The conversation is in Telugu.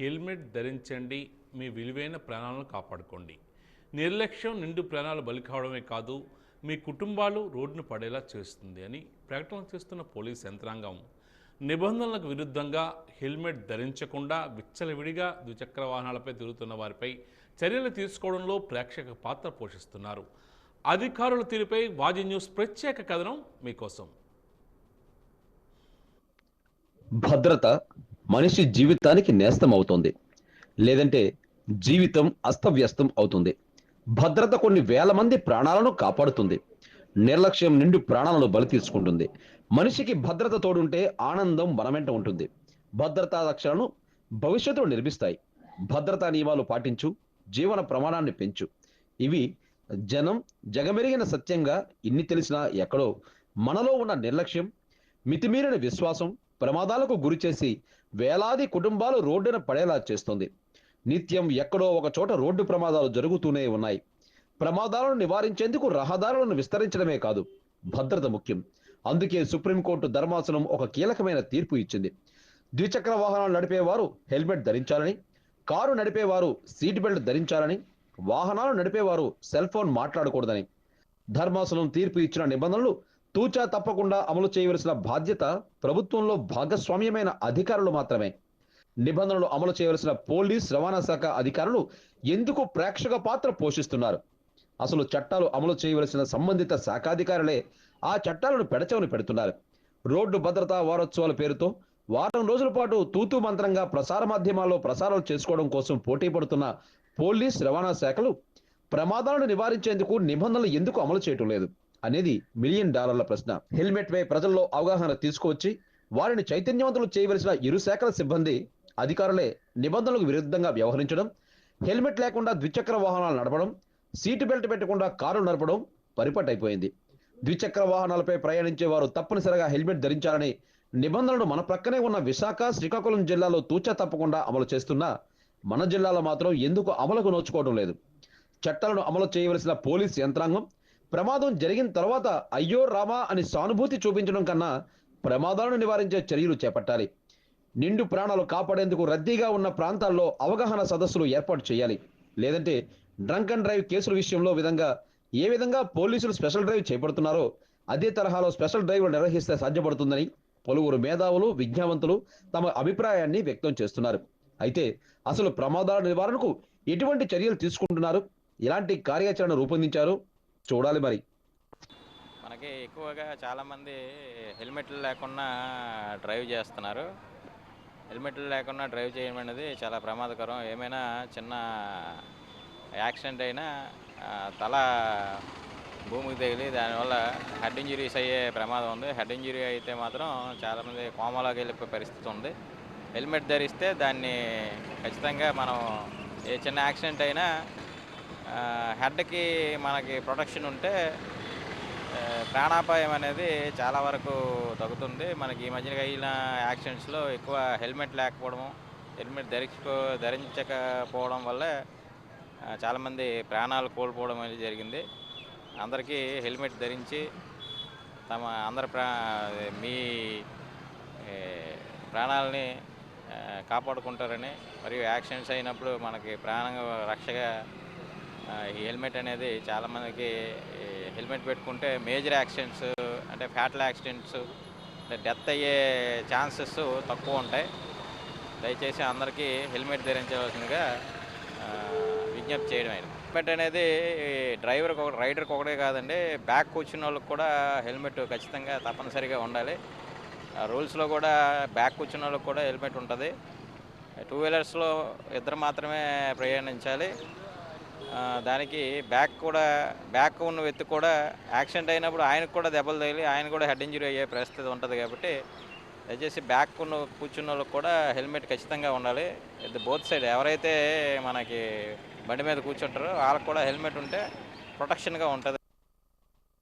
హెల్మెట్ ధరించండి మీ విలువైన ప్రాణాలను కాపాడుకోండి. నిర్లక్ష్యం నిండు ప్రాణాలు బలి కావడమే కాదు మీ కుటుంబాలు రోడ్డును పడేలా చేస్తుంది అని ప్రకటన చేస్తున్న పోలీస్ యంత్రాంగం. నిబంధనలకు విరుద్ధంగా హెల్మెట్ ధరించకుండా విచ్చలవిడిగా ద్విచక్ర వాహనాలపై తిరుగుతున్న వారిపై చర్యలు తీసుకోవడంలో ప్రేక్షక పాత్ర పోషిస్తున్నారు. అధికారుల తీరుపై వాజీ న్యూస్ ప్రత్యేక కథనం మీకోసం. భద్రత మనిషి జీవితానికి నేస్తం అవుతుంది. లేదంటే జీవితం అస్తవ్యస్తం అవుతుంది. భద్రత కొన్ని వేల మంది ప్రాణాలను కాపాడుతుంది. నిర్లక్ష్యం నిండు ప్రాణాలను బలి తీసుకుంటుంది. మనిషికి భద్రత తోడుంటే ఆనందం మనమెంట ఉంటుంది. భద్రతా లక్ష్యాలను భవిష్యత్తులో నిర్మిస్తాయి. భద్రతా నియమాలు పాటించు జీవన ప్రమాణాన్ని పెంచు. ఇవి జనం జగమెరిగిన సత్యంగా ఇన్ని తెలిసినా ఎక్కడో మనలో ఉన్న నిర్లక్ష్యం మితిమీరిన విశ్వాసం ప్రమాదాలకు గురి చేసి వేలాది కుటుంబాలు రోడ్డున పడేలా చేస్తుంది. నిత్యం ఎక్కడో ఒక చోట రోడ్డు ప్రమాదాలు జరుగుతూనే ఉన్నాయి. ప్రమాదాలను నివారించేందుకు రహదారులను విస్తరించడమే కాదు భద్రత ముఖ్యం. అందుకే సుప్రీంకోర్టు ధర్మాసనం ఒక కీలకమైన తీర్పు ఇచ్చింది. ద్విచక్ర వాహనాలు నడిపేవారు హెల్మెట్ ధరించాలని కారు నడిపేవారు సీట్ బెల్ట్ ధరించాలని వాహనాలు నడిపేవారు సెల్ ఫోన్ మాట్లాడకూడదని. ధర్మాసనం తీర్పు ఇచ్చిన నిబంధనలు తూచా తప్పకుండా అమలు చేయవలసిన బాధ్యత ప్రభుత్వంలో భాగస్వామ్యమైన అధికారులు మాత్రమే. నిబంధనలు అమలు చేయవలసిన పోలీస్ రవాణా శాఖ అధికారులు ఎందుకు ప్రేక్షక పాత్ర పోషిస్తున్నారు? అసలు చట్టాలు అమలు చేయవలసిన సంబంధిత శాఖాధికారులే ఆ చట్టాలను పెడచవని పెడుతున్నారు. రోడ్డు భద్రతా వారోత్సవాల పేరుతో వారం రోజుల పాటు తూతూ మంత్రంగా ప్రసార మాధ్యమాల్లో ప్రసారాలు చేసుకోవడం కోసం పోటీ పడుతున్న పోలీస్ రవాణా శాఖలు ప్రమాదాలను నివారించేందుకు నిబంధనలు ఎందుకు అమలు చేయటం లేదు? అనేది మిలియన్ డాలర్ల ప్రశ్న. హెల్మెట్ పై ప్రజల్లో అవగాహన తీసుకువచ్చి వారిని చైతన్యవంతులు చేయవలసిన ఇరు శాఖల సిబ్బంది అధికారులే నిబంధనలకు విరుద్ధంగా వ్యవహరించడం హెల్మెట్ లేకుండా ద్విచక్ర వాహనాలు నడపడం సీటు బెల్ట్ పెట్టకుండా కారు నడపడం పరిపట్టయిపోయింది ద్విచక్ర వాహనాలపై ప్రయాణించే వారు తప్పనిసరిగా హెల్మెట్ ధరించాలని నిబంధనలు మన ప్రక్కనే ఉన్న విశాఖ శ్రీకాకుళం జిల్లాలో తూచా తప్పకుండా అమలు చేస్తున్నా మన జిల్లాలో మాత్రం ఎందుకు అమలుకు నోచుకోవడం లేదు. చట్టాలను అమలు చేయవలసిన పోలీస్ యంత్రాంగం ప్రమాదం జరిగిన తర్వాత అయ్యో రామా అని సానుభూతి చూపించడం కన్నా ప్రమాదాలను నివారించే చర్యలు చేపట్టాలి. నిండు ప్రాణాలు కాపాడేందుకు రద్దీగా ఉన్న ప్రాంతాల్లో అవగాహన సదస్సులు ఏర్పాటు చేయాలి. లేదంటే డ్రంక్ అండ్ డ్రైవ్ కేసుల విషయంలో విధంగా ఏ విధంగా పోలీసులు స్పెషల్ డ్రైవ్ చేపడుతున్నారో అదే తరహాలో స్పెషల్ డ్రైవ్లు నిర్వహిస్తే సాధ్యపడుతుందని పలువురు మేధావులు విజ్ఞావంతులు తమ అభిప్రాయాన్ని వ్యక్తం చేస్తున్నారు. అయితే అసలు ప్రమాదాల నివారణకు ఎటువంటి చర్యలు తీసుకుంటున్నారు? ఎలాంటి కార్యాచరణ రూపొందించారు చూడాలి మరి. మనకి ఎక్కువగా చాలామంది హెల్మెట్లు లేకుండా డ్రైవ్ చేస్తున్నారు. హెల్మెట్లు లేకుండా డ్రైవ్ చేయడం అనేది చాలా ప్రమాదకరం. ఏమైనా చిన్న యాక్సిడెంట్ అయినా తల భూమికి తగిలి దానివల్ల హెడ్ ఇంజరీస్ అయ్యే ప్రమాదం ఉంది. హెడ్ ఇంజరీ అయితే మాత్రం చాలామంది కోమలోకి వెళ్ళిపోయే పరిస్థితి ఉంది. హెల్మెట్ ధరిస్తే దాన్ని ఖచ్చితంగా మనం ఏ చిన్న యాక్సిడెంట్ అయినా హెడ్కి మనకి ప్రొటెక్షన్ ఉంటే ప్రాణాపాయం అనేది చాలా వరకు తగ్గుతుంది. మనకి ఈ మధ్యన అయిన యాక్సిడెంట్స్లో ఎక్కువ హెల్మెట్ లేకపోవడము హెల్మెట్ ధరించుకో ధరించకపోవడం వల్ల చాలామంది ప్రాణాలు కోల్పోవడం అనేది జరిగింది. అందరికీ హెల్మెట్ ధరించి తమ అందరి ప్రా మీ ప్రాణాలని కాపాడుకుంటారని మరియు యాక్సిడెంట్స్ అయినప్పుడు మనకి ప్రాణ రక్షగా హెల్మెట్ అనేది చాలామందికి హెల్మెట్ పెట్టుకుంటే మేజర్ యాక్సిడెంట్స్ అంటే ఫ్యాటల్ యాక్సిడెంట్స్ అంటే డెత్ అయ్యే ఛాన్సెస్ తక్కువ ఉంటాయి. దయచేసి అందరికీ హెల్మెట్ ధరించవలసిందిగా విజ్ఞప్తి చేయడం అయింది. హెల్మెట్ అనేది డ్రైవర్కి ఒక రైడర్కి ఒకటే కాదండి బ్యాక్ కూర్చున్న వాళ్ళకి కూడా హెల్మెట్ ఖచ్చితంగా తప్పనిసరిగా ఉండాలి. రూల్స్లో కూడా బ్యాక్ కూర్చున్న వాళ్ళకి కూడా హెల్మెట్ ఉంటుంది. టూ వీలర్స్లో ఇద్దరు మాత్రమే ప్రయాణించాలి. దానికి బ్యాక్ కూడా బ్యాక్ ఉన్న వ్యక్తి కూడా యాక్సిడెంట్ అయినప్పుడు ఆయనకు కూడా దెబ్బలు తగిలి ఆయన కూడా హెడ్ ఇంజరీ అయ్యే పరిస్థితి ఉంటుంది కాబట్టి దయచేసి బ్యాక్ ఉన్న కూర్చున్న వాళ్ళకి కూడా హెల్మెట్ ఖచ్చితంగా ఉండాలి. ఇది బోత్ సైడ్ ఎవరైతే మనకి బండి మీద కూర్చుంటారో వాళ్ళకి కూడా హెల్మెట్ ఉంటే ప్రొటెక్షన్గా ఉంటుంది.